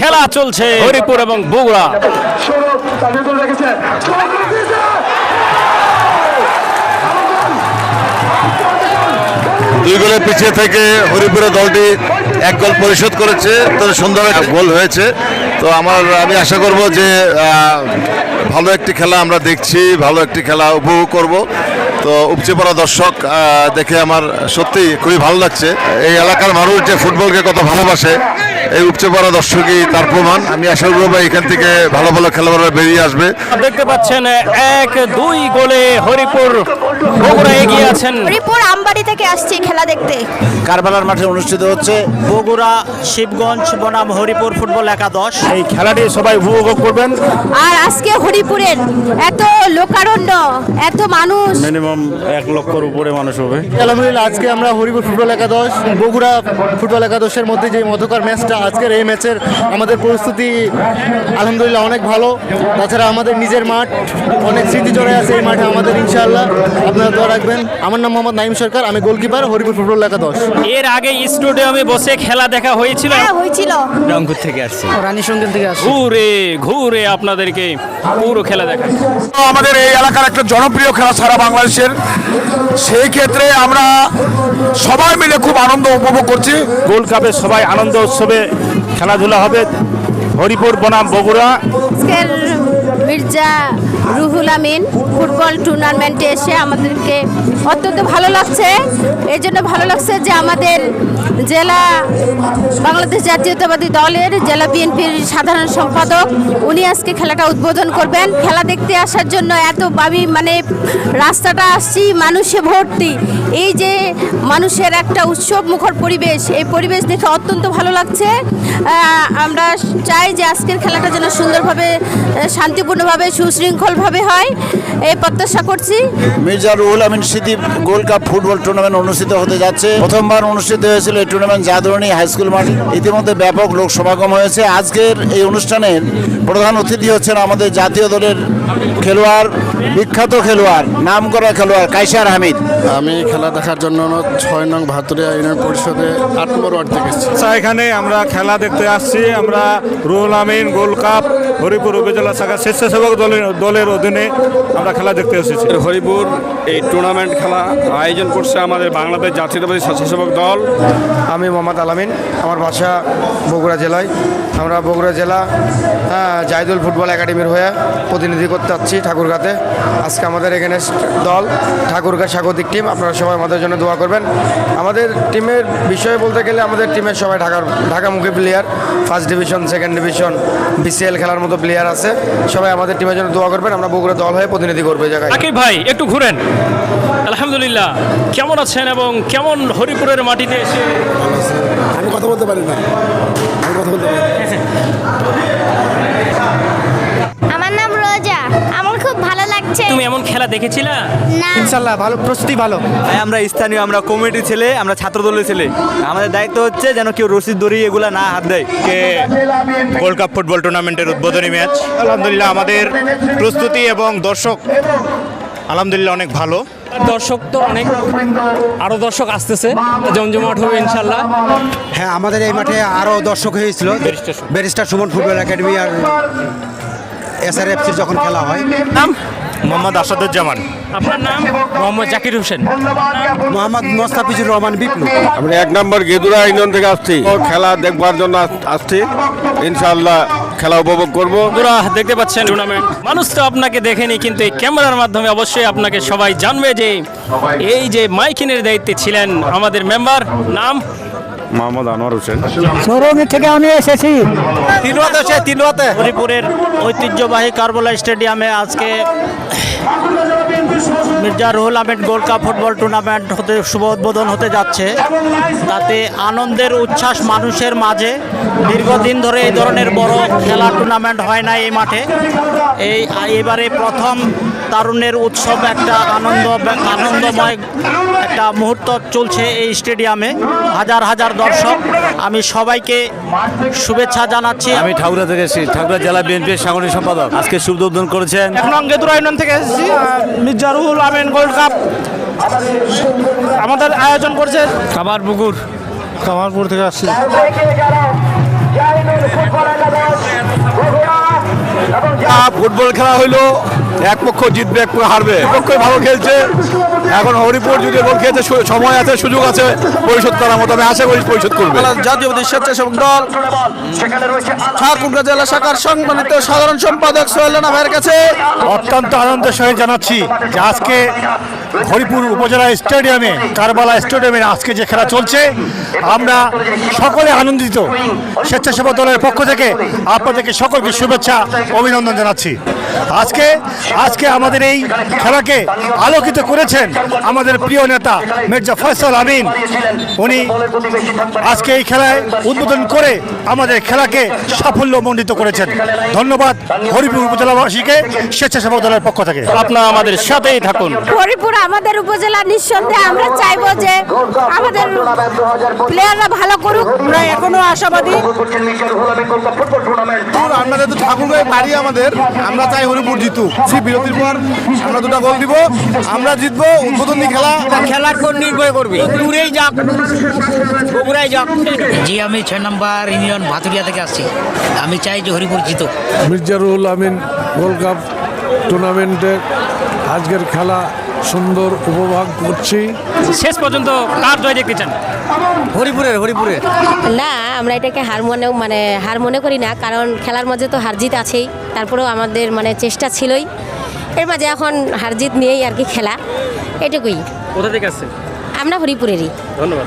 খেলা চলছে। হরিপুর এবং বগুড়া। দুই গোলে পিছিয়ে থেকে হরিপুরের দলটি এক গোল পরিশোধ করেছে। তো সুন্দর একটা গোল হয়েছে। তো আমার, আমি আশা করব যে ভালো একটি খেলা আমরা দেখছি, ভালো একটি খেলা উপভোগ করব। তো উপচে পড়া দর্শক দেখে আমার সত্যি খুবই ভালো লাগছে। এই এলাকার মানুষ যে ফুটবলকে কত ভালোবাসে, এই উপচে পড়া দর্শকই তার প্রমাণ। আমি আশা করব এখান থেকে ভালো ভালো খেলোয়াড়রা বেরিয়ে আসবে। দেখতে পাচ্ছেন, এক, দুই গোলে হরিপুর বগুড়া এগিয়ে আছেন? হরিপুর আমবাড়ি থেকে আসছি খেলা দেখতে। কারবালার মাঠে অনুষ্ঠিত হচ্ছে বগুড়া শিবগঞ্জ বনাম হরিপুর ফুটবল একাদশ। এই খেলাটি সবাই উপভোগ করবেন। আর আজকে হরিপুরের এত লোকারণ্য এত মানুষ। মিনিমাম এক লক্ষর উপরে মানুষ হবে। আলহামদুলিল্লাহ আজকে আমরা হরিপুর ফুটবল একাদশ বগুড়া ফুটবল একাদশের মধ্যে যে মধুকর ম্যাচটা আজকের এই ম্যাচের আমাদের পরিস্থিতি আলহামদুলিল্লাহ অনেক ভালো। তাছাড়া আমাদের নিজের মাঠ অনেক স্মৃতি জড়ে আছে এই মাঠে আমাদের ইনশাআল্লাহ। আপনারা দোয়া রাখবেন। আমার নাম মোহাম্মদ নাইম সরকার আমি গোলকিপার হরিপুর ফুটবল এলাকা দশ। এর আগে স্টেডিয়ামে বসে খেলা দেখা হয়েছিল? হ্যাঁ হয়েছিল। রংপুর থেকে আসছে। রানী সঙ্গেন থেকে আসছি। ঘুরে ঘুরে আপনাদেরকে পুরো খেলা দেখা। আমাদের এই এলাকার একটা জনপ্রিয় খেলা সারা বাংলাদেশের। সেই ক্ষেত্রে আমরা সবাই মিলে খুব আনন্দ উপভোগ করছি। গোল্ড কাপে সবাই আনন্দ উৎসবে খেলাধুলা হবে। হরিপুর বনাম বগুড়া। মির্জা রুহুল আমিন ফুটবল টুর্নামেন্টে এসে আমাদেরকে অত্যন্ত ভালো লাগছে। এই জন্য ভালো লাগছে যে আমাদের জেলা, বাংলাদেশ জাতীয়তাবাদী দলের জেলা বিএনপির সাধারণ সম্পাদক, উনি আজকে খেলাটা উদ্বোধন করবেন। খেলা দেখতে আসার জন্য এত আমি মানে রাস্তাটা আসছি, মানুষে ভর্তি। এই যে মানুষের একটা উৎসব মুখর পরিবেশ, এই পরিবেশ দেখে অত্যন্ত ভালো লাগছে। আমরা চাই যে আজকের খেলাটা যেন সুন্দরভাবে, শান্তিপূর্ণভাবে শান্তিপূর্ণভাবে সুশৃঙ্খলভাবে হয়। এই প্রত্যাশা করছি। মির্জা রুহুল আমিন স্মৃতি গোল্ড কাপ ফুটবল টুর্নামেন্ট অনুষ্ঠিত হতে যাচ্ছে। প্রথমবার অনুষ্ঠিত হয়েছিল এই টুর্নামেন্ট জাদুরণী হাই স্কুল মাঠে। ইতিমধ্যে ব্যাপক লোক সমাগম হয়েছে। আজকের এই অনুষ্ঠানের প্রধান অতিথি হচ্ছেন আমাদের জাতীয় দলের খেলোয়াড় বিখ্যাত খেলোয়াড় নামকরা খেলোয়াড় কাইসার হামিদ। আমি খেলা দেখার জন্য ছয় নং ভাতুরিয়া ইউনিয়ন পরিষদে আট নম্বর ওয়ার্ড থেকে আচ্ছা এখানে আমরা খেলা দেখতে আসছি। আমরা রুহুল আমিন গোল্ড কাপ হরিপুর উপজেলা শাখা স্বেচ্ছাসেবক দলের দলের অধীনে আমরা খেলা দেখতে এসেছি। হরিপুর এই টুর্নামেন্ট খেলা আয়োজন করছে আমাদের বাংলাদেশ জাতীয়তাবাদী স্বেচ্ছাসেবক দল। আমি মোহাম্মদ আলামিন আমার বাসা বগুড়া জেলায়। আমরা বগুড়া জেলা হ্যাঁ, জাহিদুল ফুটবল একাডেমির হয়ে প্রতিনিধি করতে যাচ্ছি ঠাকুরগাতে। আজকে আমাদের এখানে দল ঠাকুরগা স্বাগতিক টিম। আপনারা সবাই আমাদের জন্য দোয়া করবেন। আমাদের টিমের বিষয়ে বলতে গেলে আমাদের টিমের সবাই ঢাকার ঢাকামুখী player first division second division BCL খেলার মতো প্লেয়ার আছে। সবাই আমাদের টিমের জন্য দোয়া করবেন। আমরা বগুড়া দল হয়ে প্রতিনিধি করব জায়গায়। ভাই একটু ঘুরেন। আলহামদুলিল্লাহ কেমন আছেন এবং কেমন হরিপুরের মাটিতে এসে আমি কথা বলতে পারি না। আমি কথা বলতে পারি আমার নাম রোজা। আমার খুব ভালো লাগছে। তুমি এমন খেলা দেখেছিলা? না। ইনশাল্লাহ ভালো প্রস্তুতি ভালো। আমরা স্থানীয় আমরা কমিটি ছেলে আমরা ছাত্র দলের ছেলে। আমাদের দায়িত্ব হচ্ছে যেন কেউ রশিদ দড়ি এগুলা না হাত দেয়। গোল্ড কাপ ফুটবল টুর্নামেন্টের উদ্বোধনী ম্যাচ? আলহামদুলিল্লাহ আমাদের প্রস্তুতি এবং দর্শক আলহামদুলিল্লাহ অনেক ভালো। দর্শক তো অনেক আরও দর্শক আসতেছে। জমজমাট হবে ইনশাল্লাহ। হ্যাঁ আমাদের এই মাঠে আরও দর্শক হয়েছিল। ব্যারিস্টার সুমন। ফুটবল একাডেমি আর এসআরএফসির যখন খেলা হয়। নাম? মোহাম্মদ আসাদুজ্জামান। আপনার নাম? মোহাম্মদ জাকির হোসেন। মোহাম্মদ মোস্তাফিজুর রহমান বিপ্লব। আমরা এক নম্বর গেদুরা ইউনিয়ন থেকে আসছি। খেলা দেখবার জন্য আস- আসছি। ইনশাআল্লাহ খেলা উপভোগ করব। বন্ধুরা দেখতে পাচ্ছেন টুর্নামেন্ট মানুষ তো আপনাকে দেখেনি কিন্তু এই ক্যামেরার মাধ্যমে অবশ্যই আপনাকে সবাই জানবে যে এই যে মাইকিনের দায়িত্বে ছিলেন আমাদের মেম্বার নাম মোহাম্মদ আনোয়ার হোসেন। তিলুয়াতে সে তিলুয়াতে হরিপুরের ঐতিহ্যবাহী কারবালা স্টেডিয়ামে আজকে Mirza Ruhul Ahmed gold cup football tournament হতে শুভ উদ্বোধন হতে যাচ্ছে। তাতে আনন্দের উচ্ছ্বাস মানুষের মাঝে। দীর্ঘদিন ধরে এই ধরনের বড় খেলা টুর্নামেন্ট হয় না এই মাঠে। এই এবারে প্রথম তারুণ্যের উৎসব একটা আনন্দ আনন্দময় একটা মুহূর্ত চলছে এই স্টেডিয়ামে। হাজার হাজার দর্শক আমি সবাইকে শুভেচ্ছা জানাচ্ছি। আমি ঠাকুরা থেকে এসেছি ঠাকুরা জেলা বিএনপির সাংগঠনিক সম্পাদক। আজকে শুভ উদ্বোধন করেছেন। এক নং গেদুরা থেকে এসেছি মির্জা রুহুল আমিন গোল্ড কাপ আমাদের আয়োজন করছে। খাবার পুকুর কামারপুর থেকে আসছি। ফুটবল খেলা হইল। এক পক্ষ জিতবে এক পক্ষ হারবে। এক পক্ষই ভালো খেলছে। এখন হরিপুর যদি বল খেলছে সু- সময় আছে সুযোগ আছে পরিশোধ করার মতো আমি আশা করি পরিশোধ করবে। জাতীয় স্বেচ্ছাসেবক দল। ঠাকুরগাঁ জেলা শাখার সম্মানিত সাধারণ সম্পাদক সোহেল রানা ভাইয়ের কাছে। অত্যন্ত আনন্দের সহিত জানাচ্ছি যে আজকে হরিপুর উপজেলা স্টেডিয়ামে কারবালা স্টেডিয়ামে আজকে যে খেলা চলছে আমরা সকলে আনন্দিত। স্বেচ্ছাসেবক দলের পক্ষ থেকে আপনাদেরকে সকলকে শুভেচ্ছা অভিনন্দন জানাচ্ছি। আজকে আজকে আমাদের এই খেলাকে আলোকিত করেছেন আমাদের প্রিয় নেতা মির্জা ফয়সাল আমিন উনি আজকে এই খেলায় উদ্বোধন করে আমাদের খেলাকে সাফল্য সাফল্যমণ্ডিত করেছেন। ধন্যবাদ হরিপুর উপজেলাবাসীকে স্বেচ্ছাসেবক দলের পক্ষ থেকে। আপনারা আমাদের সাথেই থাকুন। হরিপুর আমাদের উপজেলা নিঃসন্দেহে আমরা চাইব যে আমাদের প্লেয়াররা ভালো করুক। আমরা এখনও আশাবাদী। আমাদের তো ঠাকুরগাঁও বাড়ি আমাদের আমরা চাই হরিপুর জিতুক। সেই বিরতির পর আমরা দুটো গোল দিব। আমরা জিতবো উদ্বোধনী খেলা? খেলার কোন নির্ভর করবে? দূরেই যাক বগুড়াই যাক। জি আমি ছয় নম্বর ইউনিয়ন ভাতুরিয়া থেকে আসছি। আমি চাই যে হরিপুর জিতুক। মির্জারুল আমিন গোল্ড কাপ টুর্নামেন্টে আজকের খেলা সুন্দর উপভোগ করছি। শেষ পর্যন্ত কার জয় দেখতে চান? হরিপুরের হরিপুরের। না আমরা এটাকে হার মনেও মানে হার মনে করি না কারণ খেলার মধ্যে তো হার জিত আছেই। তারপরেও আমাদের মানে চেষ্টা ছিলই। এর মাঝে এখন হার জিত নিয়েই আর কি খেলা। এটুকুই কোথা থেকে আসছেন? আমরা হরিপুরেরই। ধন্যবাদ।